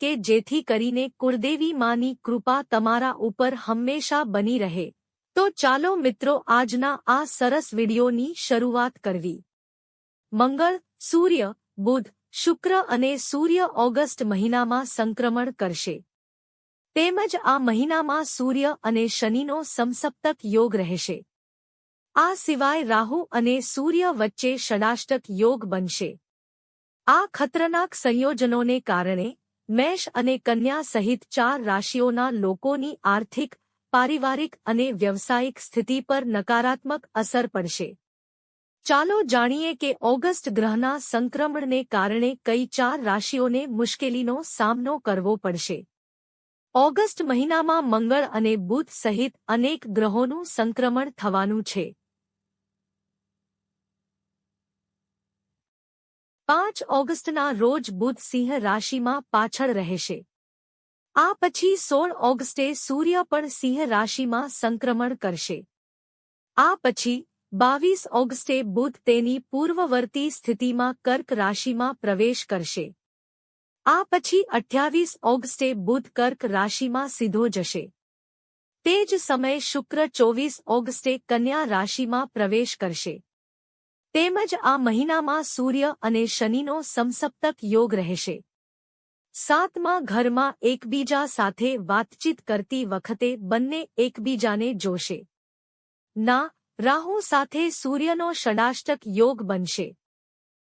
કે જેથી કરીને કુળદેવી માની કૃપા તમારા ઉપર હંમેશા બની રહે. તો ચાલો મિત્રો આજના આ સરસ વિડીયોની શરૂઆત કરવી. મંગળ, સૂર્ય, બુધ, શુક્ર અને સૂર્ય ઓગસ્ટ મહિનામાં સંક્રમણ કરશે. તેમજ આ મહિનામાં સૂર્ય અને શનિનો સમસપ્તક યોગ રહેશે. આ સિવાય રાહુ અને સૂર્ય વચ્ચે ષડાષ્ટક યોગ બનશે. આ ખતરનાક સંયોજનોને કારણે મેષ અને કન્યા સહિત ચાર રાશિઓના લોકોની આર્થિક, પારિવારિક અને વ્યવસાયિક સ્થિતિ પર નકારાત્મક અસર પડશે. ચાલો જાણીએ કે ઓગસ્ટ ગ્રહના સંક્રમણને કારણે કઈ ચાર રાશિઓને મુશ્કેલીનો સામનો કરવો પડશે. ઓગસ્ટ મહિનામાં મંગળ અને બુધ સહિત અનેક ગ્રહોનું સંક્રમણ થવાનું છે. પાંચ ઓગસ્ટના રોજ બુધ સિંહ રાશિમાં પાછળ રહેશે. આ પછી સોળ ઓગસ્ટે સૂર્ય પણ સિંહ રાશિમાં સંક્રમણ કરશે. આ પછી બાવીસ ઓગસ્ટે બુધ તેની પૂર્વવર્તી સ્થિતિમાં કર્ક રાશિમાં પ્રવેશ કરશે. આ પછી અઠ્યાવીસ ઓગસ્ટે બુધ કર્ક રાશિમાં સીધો જશે. તે જ સમયે શુક્ર ચોવીસ ઓગસ્ટે કન્યા રાશિમાં પ્રવેશ કરશે. તેમજ આ મહિનામાં સૂર્ય અને શનિનો સમસપ્તક યોગ રહેશે. સાતમા ઘરમાં એકબીજા સાથે વાતચીત કરતી વખતે બંને એકબીજાને જોશે. ના, રાહુ સાથે સૂર્યનો ષડાષ્ટક યોગ બનશે.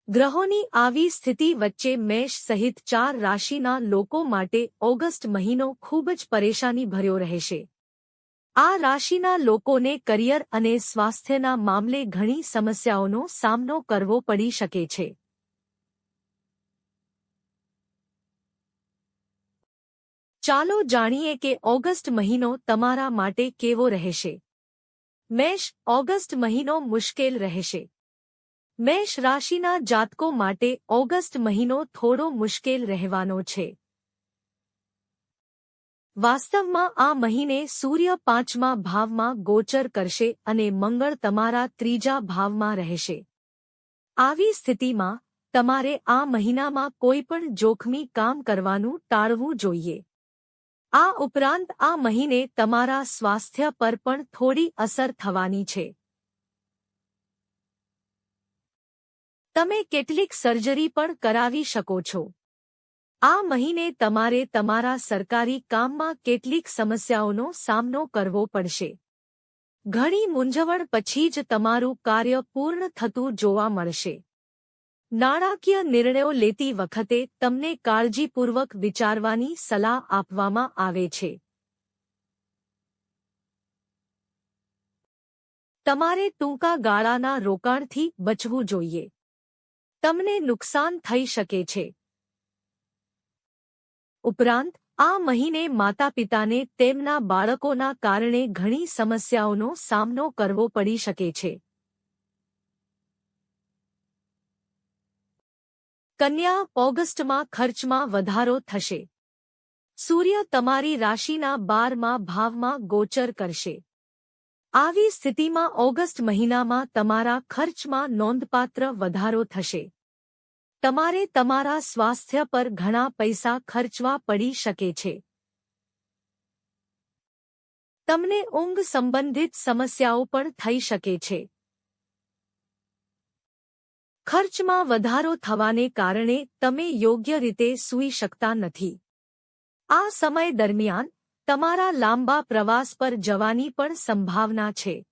ગ્રહોની આવી સ્થિતિ વચ્ચે મેષ સહિત ચાર રાશિના લોકો માટે ઓગસ્ટ મહિનો ખૂબ જ પરેશાની ભર્યો રહેશે. આ રાશિના લોકોને કરિયર અને સ્વાસ્થ્યના મામલે ઘણી સમસ્યાઓનો સામનો કરવો પડી શકે છે. ચાલો જાણીએ કે ઓગસ્ટ મહિનો તમારા માટે કેવો રહેશે. મેષ ઓગસ્ટ મહિનો મુશ્કેલ રહેશે. મેષ રાશિના જાતકો માટે ઓગસ્ટ મહિનો થોડો મુશ્કેલ રહેવાનો છે. વાસ્તવમાં આ મહિને સૂર્ય પાંચમા ભાવમાં ગોચર કરશે અને મંગળ તમારા ત્રીજા ભાવમાં રહેશે. આવી સ્થિતિમાં તમારે આ મહિનામાં કોઈપણ જોખમી કામ કરવાનું ટાળવું જોઈએ. આ ઉપરાંત આ મહિને તમારા સ્વાસ્થ્ય પર પણ થોડી અસર થવાની છે. તમે કેટલીક સર્જરી પણ કરાવી શકો છો. આ મહિને તમારે તમારા સરકારી કામમાં કેટલીક સમસ્યાઓનો સામનો કરવો પડશે. ઘણી મૂંઝવણ પછી જ તમારું કાર્ય પૂર્ણ થતું જોવા મળશે. નાણાકીય નિર્ણયો લેતી વખતે તમને કાળજીપૂર્વક વિચારવાની સલાહ આપવામાં આવે છે. તમારે ટૂંકા ગાળાના રોકાણથી બચવું જોઈએ. તમને નુકસાન થઈ શકે છે. ઉપરાંત, આ મહિને માતા પિતાને તેમના બાળકોના કારણે ઘણી સમસ્યાઓનો સામનો કરવો પડી શકે છે. કન્યા ઓગસ્ટમાં ખર્ચમાં વધારો થશે. સૂર્ય તમારી રાશિના બારમાં ભાવમાં ગોચર કરશે. આવી સ્થિતિમાં ઓગસ્ટ મહિનામાં તમારા ખર્ચમાં નોંધપાત્ર વધારો થશે. તમારે તમારા સ્વાસ્થ્ય પર ઘણા પૈસા ખર્ચવા પડી શકે છે. તમને ઊંઘ સંબંધિત સમસ્યાઓ પણ થઈ શકે છે. ખર્ચમાં વધારો થવાને કારણે તમે યોગ્ય રીતે સૂઈ શકતા નથી. આ સમય દરમિયાન તમારા લાંબા પ્રવાસ પર જવાની પણ સંભાવના છે.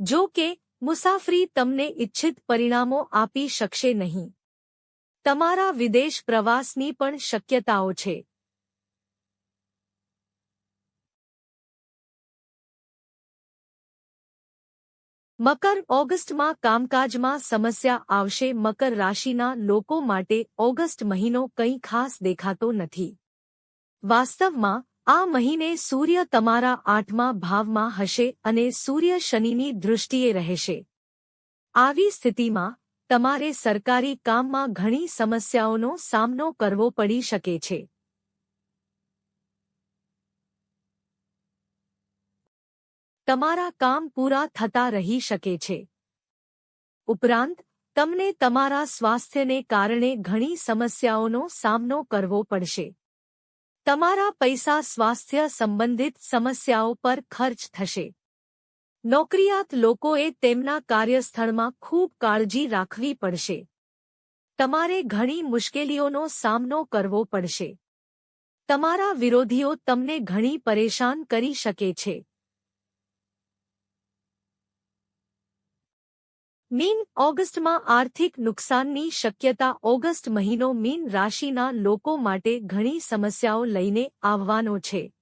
જો કે મુસાફરી તમને ઇચ્છિત પરિણામો આપી શકશે નહીં. તમારા વિદેશ પ્રવાસની પણ શક્યતાઓ છે. મકર ઓગસ્ટમાં કામકાજમાં સમસ્યા આવશે. મકર રાશિના લોકો માટે ઓગસ્ટ મહિનો કંઈ ખાસ દેખાતો નથી. વાસ્તવમાં આ મહિને સૂર્ય તમારા આઠમા ભાવમાં હશે અને સૂર્ય શનિની દૃષ્ટિએ રહેશે. આવી સ્થિતિમાં, તમારે સરકારી કામમાં ઘણી સમસ્યાઓનો સામનો કરવો પડી શકે છે. તમારા કામ પૂરા થતા રહી શકે છે. ઉપરાંત, તમને તમારા સ્વાસ્થ્યને કારણે ઘણી સમસ્યાઓનો સામનો કરવો પડશે. તમારા પૈસા સ્વાસ્થ્ય સંબંધિત સમસ્યાઓ પર ખર્ચ થશે. નોકરિયાત લોકોએ તેમના કાર્યસ્થળમાં ખૂબ કાળજી રાખવી પડશે. તમારે ઘણી મુશ્કેલીઓનો સામનો કરવો પડશે. તમારા વિરોધીઓ તમને ઘણી પરેશાન કરી શકે છે. મીન ઓગસ્ટમાં આર્થિક નુકસાનની શક્યતા ઓગસ્ટ મહિનો મીન રાશિના લોકો માટે ઘણી સમસ્યાઓ લઈને આવવાનો છે.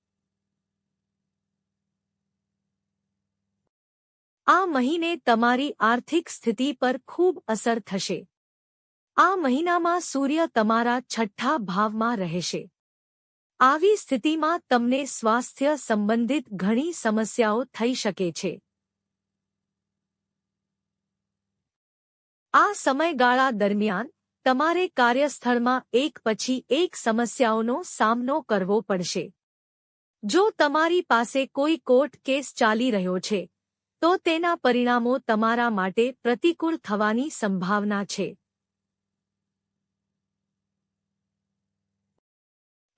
આ મહિને તમારી આર્થિક સ્થિતિ પર ખૂબ અસર થશે. આ મહિનામાં સૂર્ય તમારા છઠ્ઠા ભાવમાં રહેશે. આવી સ્થિતિમાં તમને સ્વાસ્થ્ય સંબંધિત ઘણી સમસ્યાઓ થઈ શકે છે. આ સમયગાળા દરમિયાન, તમારે કાર્યસ્થળમાં એક પછી એક સમસ્યાઓનો સામનો કરવો પડશે. જો તમારી પાસે કોઈ કોર્ટ કેસ ચાલી રહ્યો છે, તો તેના પરિણામો તમારા માટે પ્રતિકૂળ થવાની સંભાવના છે.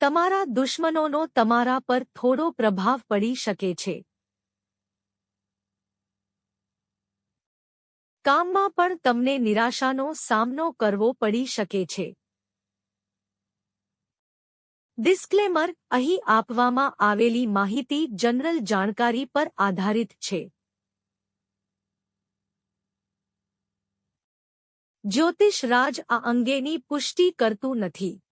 તમારા દુશ્મનોનો તમારા પર થોડો પ્રભાવ પડી શકે છે. કામમાં પણ તમને નિરાશાનો સામનો કરવો પડી શકે છે. ડિસ્ક્લેમર અહીં આપવામાં આવેલી માહિતી જનરલ જાણકારી પર આધારિત છે. જ્યોતિષ રાજ આ અંગેની પુષ્ટિ કરતું નથી.